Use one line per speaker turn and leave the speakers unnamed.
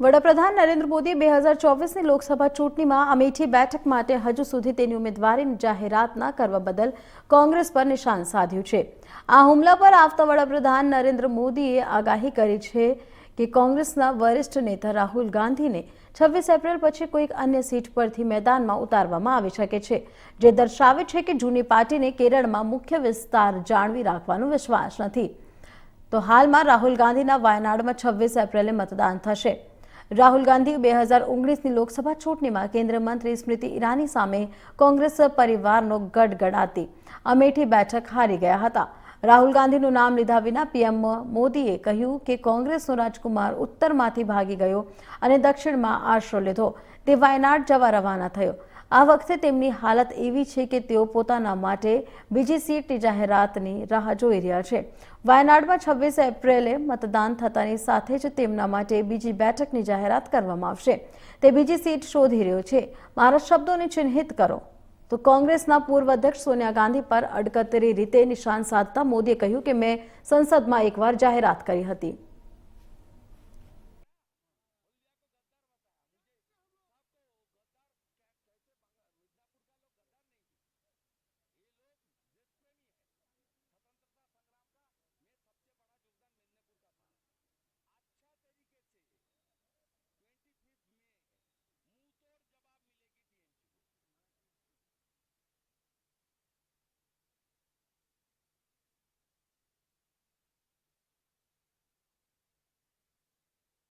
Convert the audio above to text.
વડાપ્રધાન નરેન્દ્ર મોદી બે હજાર ચોવીસની લોકસભા ચૂંટણીમાં અમેઠી બેઠક માટે હજુ સુધી તેની ઉમેદવારીની જાહેરાત ન કરવા બદલ કોંગ્રેસ પર નિશાન સાધ્યું છે. આ હુમલા પર આવતા વડાપ્રધાન નરેન્દ્ર મોદીએ આગાહી કરી છે કે કોંગ્રેસના વરિષ્ઠ નેતા રાહુલ ગાંધીને છવ્વીસ એપ્રિલ પછી કોઈક અન્ય સીટ પરથી મેદાનમાં ઉતારવામાં આવી શકે છે, જે દર્શાવે છે કે જૂની પાર્ટીને કેરળમાં મુખ્ય વિસ્તાર જાળવી રાખવાનો વિશ્વાસ નથી. તો હાલમાં રાહુલ ગાંધીના વાયનાડમાં છવ્વીસ એપ્રિલે મતદાન થશે. રાહુલ ગાંધી બે હજાર ઓગણીસની લોકસભા ચૂંટણીમાં કેન્દ્રીય મંત્રી સ્મૃતિ ઈરાની સામે કોંગ્રેસ પરિવારનો ગડગડાતી અમેઠી બેઠક હારી ગયા હતા. રાહુલ ગાંધીનું નામ લીધા વિના પીએમ મોદીએ કહ્યું કે કોંગ્રેસનો રાજકુમાર ઉત્તરમાંથી ભાગી ગયો અને દક્ષિણમાં આશરો લીધો. તે વાયનાડ જવા રવાના થયો. આ વખતે તેમની હાલત એવી છે કે તેઓ પોતાના માટે બીજી સીટની જાહેરાતની રાહ જોઈ રહ્યા છે. વાયનાડમાં છવ્વીસ એપ્રિલે મતદાન થતાની સાથે જ તેમના માટે બીજી બેઠકની જાહેરાત કરવામાં આવશે. તે બીજી સીટ શોધી રહ્યો છે. મારા શબ્દોને ચિહ્નિત કરો. તો કોંગ્રેસના પૂર્વ અધ્યક્ષ સોનિયા ગાંધી પર અડકતરી રીતે નિશાન સાધતા મોદીએ કહ્યું કે મેં સંસદમાં એકવાર જાહેરાત કરી હતી.